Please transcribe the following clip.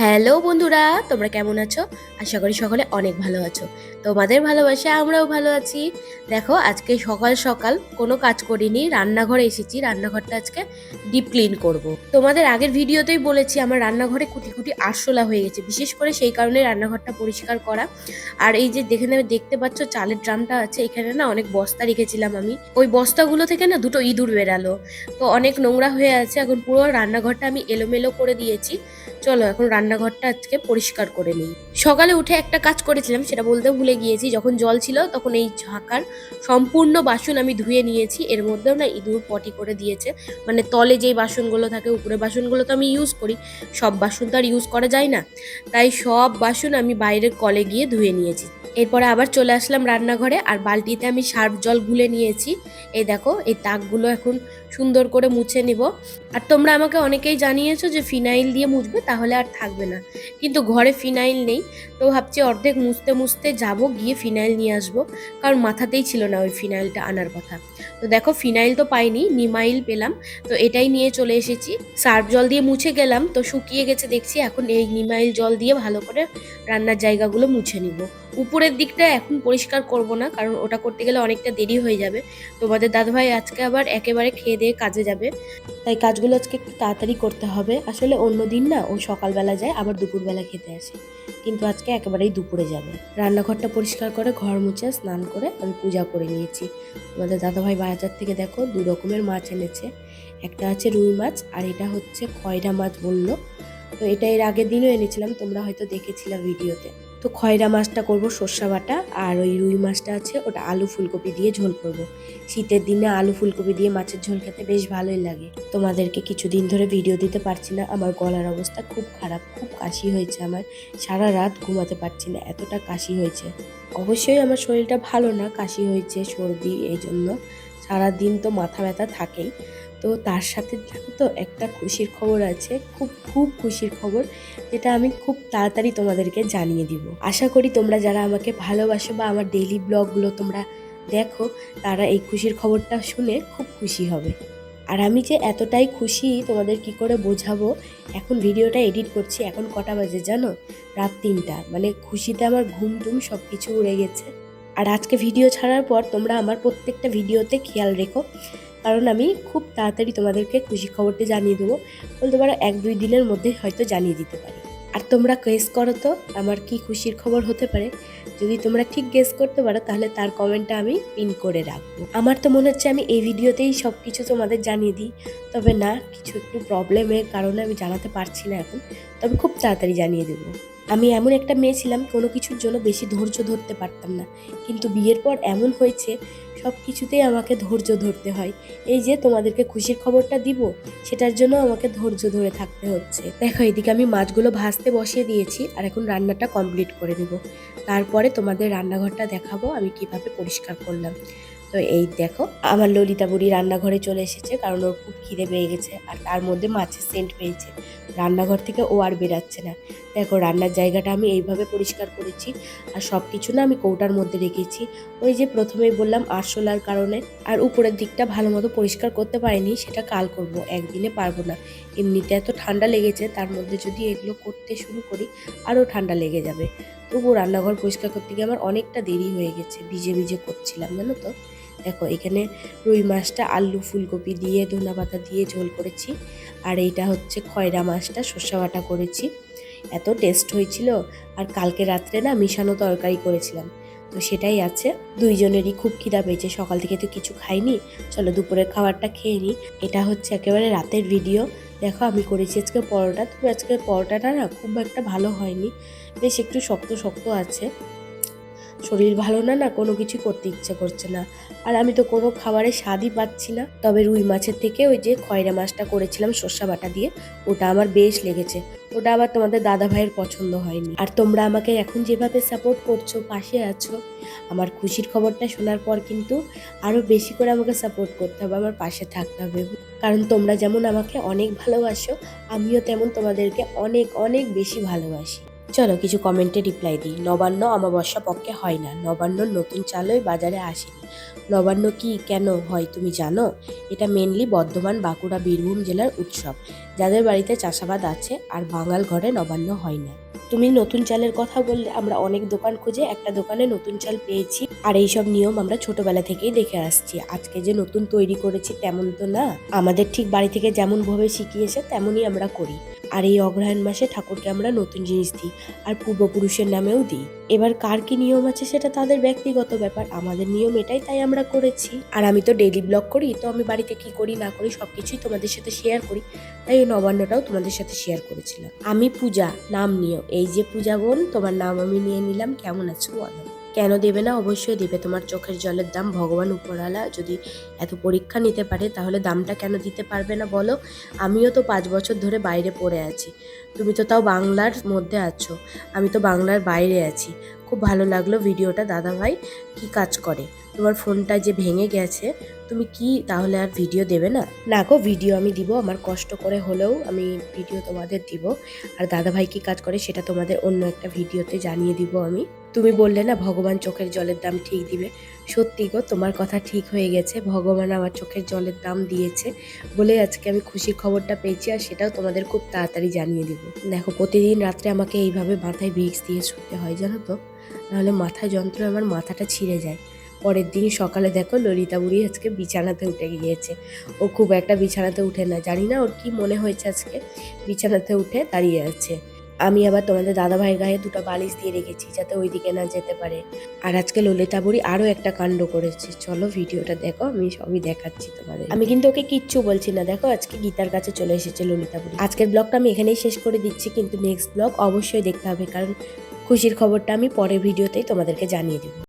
হ্যাঁ হ্যালো বন্ধুরা, তোমরা কেমন আছো? আশা করি সকলে অনেক ভালো আছো। তোমাদের ভালোবাসা আমরাও ভালো আছি। দেখো, আজকে সকাল সকাল কোনো কাজ করিনি, রান্নাঘরে এসেছি। রান্নাঘরটা আজকে ডিপ ক্লিন করব। তোমাদের আগের ভিডিওতেই বলেছি, আমার রান্নাঘরে কুটি কুটি আরশোলা হয়ে গেছে। বিশেষ করে সেই কারণে রান্নাঘরটা পরিষ্কার করা। আর এই যে দেখে দেখতে পাচ্ছ, চালের ড্রামটা আছে, এখানে না অনেক বস্তা রেখেছিলাম আমি। ওই বস্তাগুলো থেকে না দুটো ইঁদুর বেরালো। তো অনেক নোংরা হয়ে আছে, এখন পুরো রান্নাঘরটা আমি এলোমেলো করে দিয়েছি। চলো, এখন রান্নাঘরটা আজকে পরিষ্কার করে নিই। সকালে উঠে একটা কাজ করেছিলাম, সেটা বলতে ভুলে গিয়েছি। যখন জল ছিল, তখন এই ঝাঁকার সম্পূর্ণ বাসন আমি ধুয়ে নিয়েছি। এর মধ্যেও না ইঁদুর পটি করে দিয়েছে। মানে তলে যেই বাসনগুলো থাকে উপরে বাসনগুলো তো আমি ইউজ করি। সব বাসন তো আর ইউজ করা যায় না। তাই সব বাসন আমি বাইরের কলে গিয়ে ধুয়ে নিয়েছি। এরপরে আবার চলে আসলাম রান্নাঘরে, আর বালতিতে আমি সার্ফ জল গুলে নিয়েছি। এই দেখো, এই তাকগুলো এখন সুন্দর করে মুছে নিব। আর তোমরা আমাকে অনেকেই জানিয়েছো যে ফিনাইল দিয়ে মুছবে, তাহলে আর থাকবে না। কিন্তু ঘরে ফিনাইল নেই, তো ভাবছি অর্ধেক মুছতে মুছতে যাব, গিয়ে ফিনাইল নিয়ে আসব, কারণ মাথাতেই ছিল না ওই ফিনাইলটা আনার কথা। তো দেখো, ফিনাইল তো পাইনি, নিমাইল পেলাম। তো এটাই নিয়ে চলে এসেছি। সার্ফ জল দিয়ে মুছে গেলাম, তো শুকিয়ে গেছে দেখছি, এখন এই নিমাইল জল দিয়ে ভালো করে রান্নার জায়গাগুলো মুছে নিব। উপরের দিকটা এখন পরিষ্কার করব না, কারণ ওটা করতে গেলে অনেকটা দেরি হয়ে যাবে। তোমাদের দাদাভাই আজকে আবার একেবারে খেয়ে দিয়ে কাজে যাবে। তাই কাজগুলো আজকে একটু তাড়াতাড়ি করতে হবে। আসলে অন্য দিন না ও সকালবেলা যায়, আবার দুপুরবেলা খেতে আসে। কিন্তু আজকে একেবারেই দুপুরে যাবে। রান্নাঘরটা পরিষ্কার করে, ঘর মুছে, স্নান করে আমি পূজা করে নিয়েছি। তোমাদের দাদাভাই বাজার থেকে দেখো, দু রকমের মাছ এনেছে। একটা আছে রুই মাছ, আর এটা হচ্ছে খয়রা মাছ বলল। তো এটা এর আগের দিনও এনেছিলাম, তোমরা হয়তো দেখেছিলে ভিডিওতে। তো খয়রা মাছটা করব, সর্ষা বাটা, আর ওই রুই মাছটা আছে, ওটা আলু ফুলকপি দিয়ে ঝোল করব। শীতের দিনে আলু ফুলকপি দিয়ে মাছের ঝোল খেতে বেশ ভালোই লাগে। তোমাদেরকে কিছুদিন ধরে ভিডিও দিতে পারছি না, আমার গলার অবস্থা খুব খারাপ, খুব কাশি হয়েছে আমার। সারা রাত ঘুমাতে পারছি না, এতটা কাশি হয়েছে। অবশ্যই আমার শরীরটা ভালো না, কাশি হয়েছে, সর্দি এই জন্য সারাদিন তো মাথা ব্যথা থাকেই। তো তার সাথে তো একটা খুশির খবর আছে, খুব খুব খুশির খবর, যেটা আমি খুব তাড়াতাড়ি তোমাদেরকে জানিয়ে দিব। আশা করি তোমরা যারা আমাকে ভালোবাসো বা আমার ডেইলি ব্লগগুলো তোমরা দেখো, তারা এই খুশির খবরটা শুনে খুব খুশি হবে। আর আমি যে এতটাই খুশি, তোমাদের কি করে বোঝাবো? এখন ভিডিওটা এডিট করছি, এখন কটা বাজে জানো? রাত তিনটা। মানে খুশিতে আমার ঘুম টুম সব কিছু উড়ে গেছে। আর আজকে ভিডিও ছাড়ার পর তোমরা আমার প্রত্যেকটা ভিডিওতে খেয়াল রেখো, কারণ আমি খুব তাড়াতাড়ি তোমাদেরকে খুশি খবরটি জানিয়ে দেবো। বলতে পারো, এক দুই দিনের মধ্যে হয়তো জানিয়ে দিতে পারি। আর তোমরা গেস করো তো, আমার কি খুশির খবর হতে পারে? যদি তোমরা ঠিক গেস করতে পারো, তাহলে তার কমেন্টটা আমি পিন করে রাখব। আমার তো মনে হচ্ছে আমি এই ভিডিওতেই সব কিছু তোমাদের জানিয়ে দিই। তবে না, কিছু একটু প্রবলেমের কারণে আমি জানাতে পারছি না এখন। তবে খুব তাড়াতাড়ি জানিয়ে দেবো। আমি এমন একটা মেয়ে ছিলাম, কোনো কিছুর জন্য বেশি ধৈর্য ধরতে পারতাম না। কিন্তু বিয়ের পর এমন হয়েছে, সব কিছুতেই আমাকে ধৈর্য ধরতে হয়। এই যে তোমাদেরকে খুশির খবরটা দিব, সেটার জন্য আমাকে ধৈর্য ধরে থাকতে হচ্ছে। দেখো, এদিকে আমি মাছগুলো ভাজতে বসিয়ে দিয়েছি, আর এখন রান্নাটা কমপ্লিট করে নেব। তারপরে তোমাদের রান্নাঘরটা দেখাবো, আমি কীভাবে পরিষ্কার করলাম। তো এই দেখো, আমার ললিতা বুড়ি রান্নাঘরে চলে এসেছে কারণ ওর খুব খিদে পেয়ে গেছে আর তার মধ্যে মাছের সেন্ট পেয়েছে। রান্নাঘর থেকে ও আর বেরাচ্ছে না। দেখো রান্নার জায়গাটা আমি এইভাবে পরিষ্কার করেছি আর সব কিছু না আমি কৌটার মধ্যে রেখেছি। ওই যে প্রথমেই বললাম আরশোলার কারণে। আর উপরের দিকটা ভালো মতো পরিষ্কার করতে পারিনি, সেটা কাল করব, একদিনে পারব না। এমনিতে এত ঠান্ডা লেগেছে, তার মধ্যে যদি এগুলো করতে শুরু করি, আরও ঠান্ডা লেগে যাবে। তবুও রান্নাঘর পরিষ্কার করতে গিয়ে আমার অনেকটা দেরি হয়ে গেছে, ভিজে ভিজে করছিলাম, জানো তো? দেখো, এখানে রুই মাছটা, আলু, ফুলকপি দিয়ে, ধনা পাতা দিয়ে ঝোল করেছি, আর এইটা হচ্ছে খয়রা মাছটা, সর্ষা বাটা করেছি। এত টেস্ট হয়েছিল, আর কালকে রাত্রে না মিশানো তরকারি করেছিলাম। তো সেটাই আছে, দুইজনেরই খুব খিদা পেয়েছে, সকাল থেকে তো কিছু খাইনি। চলো দুপুরের খাবারটা খেয়ে নিই। এটা হচ্ছে একেবারে রাতের ভিডিও দেখো আমি করেছি আজকে পরোটা। তবে আজকে পরোটাটা না খুব একটা ভালো হয়নি। বেশ একটু শক্ত শক্ত আছে। শরীর ভালো না না কোনো কিছু করতে ইচ্ছে করছে না। আর আমি তো কোনো খাবারের স্বাদই পাচ্ছি না। তবে রুই মাছের থেকে ওই যে খয়রা মাছটা করেছিলাম সর্ষা বাটা দিয়ে, ওটা আমার বেশ লেগেছে। ওটা আবার তোমাদের দাদা ভাইয়ের পছন্দ হয়নি। আর তোমরা আমাকে এখন যেভাবে সাপোর্ট করছ, পাশে আছো, আমার খুশির খবরটা শোনার পর কিন্তু আরও বেশি করে আমাকে সাপোর্ট করতে হবে, আমার পাশে থাকতে হবে। কারণ তোমরা যেমন আমাকে অনেক ভালোবাসো, আমিও তেমন তোমাদেরকে অনেক অনেক বেশি ভালোবাসি। চলো কিছু কমেন্টে রিপ্লাই দিই। নবান্ন অমাবস্যা পক্ষে হয় না। নবান্ন নতুন চালই বাজারে আসেনি। নবান্ন কি কেন হয় তুমি জানো? এটা মেনলি বর্ধমান বাঁকুড়া বীরভূম জেলার উৎসব। যাদের বাড়িতে চাষাবাদ আছে আর বাঙাল ঘরে নবান্ন হয় না। তুমি নতুন চালের কথা বললে, আমরা অনেক দোকান খুঁজে একটা দোকানে নতুন চাল পেয়েছি। আর এইসব নিয়ম আমরা ছোটবেলা থেকেই দেখে আসছি। আজকে যে নতুন তৈরি করেছি তেমন তো না। আমাদের ঠিক বাড়ি থেকে যেমন ভাবে শিখিয়েছে, তেমনই আমরা করি। আর এই অগ্রহায়ণ মাসে ঠাকুরকে আমরা নতুন জিনিস দিই আর পূর্বপুরুষের নামেও দিই। এবার কার কি নিয়ম আছে সেটা তাদের ব্যক্তিগত ব্যাপার। আমাদের নিয়ম এটাই তাই আমরা করেছি। আর আমি তো ডেইলি ব্লগ করি, তো আমি বাড়িতে কি করি, না করি সব কিছুই তোমাদের সাথে শেয়ার করি। তাই ওই নবান্নটাও তোমাদের সাথে শেয়ার করেছিলাম। আমি পূজা, নাম নিও। এই যে পূজা বোন, তোমার নাম আমি নিয়ে নিলাম। কেমন আছো বলো? কেন দেবে না? অবশ্যই দেবে। তোমার চোখের জলের দাম ভগবান উপরালা যদি এত পরীক্ষা নিতে পারে, তাহলে দামটা কেন দিতে পারবে না বলো? আমিও তো পাঁচ বছর ধরে বাইরে পড়ে আছি। তুমি তো তাও বাংলার মধ্যে আছো। আমি তো বাংলার বাইরে আছি। খুব ভালো লাগল ভিডিওটা দাদা ভাই কি কাজ করে? তোমার ফোনটা যে ভেঙে গেছে, তুমি কি তাহলে আর ভিডিও দেবে না? না গো, ভিডিও আমি দিব, আমার কষ্ট করে হলেও আমি ভিডিও তোমাদের দিব। আর দাদা ভাই কি কাজ করে সেটা তোমাদের অন্য একটা ভিডিওতে জানিয়ে দিব আমি। তুমি বললে না, ভগবান চোখের জলের দাম ঠিক দিবে। সত্যি গো, তোমার কথা ঠিক হয়ে গেছে। ভগবান আমার চোখের জলের দাম দিয়েছে বলে আজকে আমি খুশির খবরটা পেয়েছি আর সেটাও তোমাদের খুব তাড়াতাড়ি জানিয়ে দিব। দেখো, প্রতিদিন রাত্রে আমাকে এইভাবে মাথায় ভিক্স দিয়ে শুতে হয়, জানো তো? নাহলে মাথা যন্ত্র আমার মাথাটা ছিঁড়ে যায়। পরের দিন সকালে দেখো, ললিতা বুড়ি আজকে বিছানাতে উঠে গিয়েছে। ও খুব একটা বিছানাতে উঠে না, জানি না ওর কি মনে হয়েছে আজকে। বিছানাতে উঠে দাঁড়িয়ে আছে। আমি আবার তোমাদের দাদা ভাইয়ের গায়ে দুটো বালিশ দিয়ে রেখেছি, যাতে ওইদিকে না যেতে পারে। আর আজকে ললিতা বুড়ি আরও একটা কাণ্ড করেছে। চলো ভিডিওটা দেখো, আমি সবই দেখাচ্ছি তোমাদের। আমি কিন্তু ওকে কিচ্ছু বলছি না। দেখো, আজকে গীতার কাছে চলে এসেছে ললিতা বুড়ি। আজকের ব্লগটা আমি এখানেই শেষ করে দিচ্ছি, কিন্তু নেক্সট ব্লগ অবশ্যই দেখতে হবে, কারণ খুশির খবরটা আমি পরের ভিডিওতেই তোমাদেরকে জানিয়ে দেবো।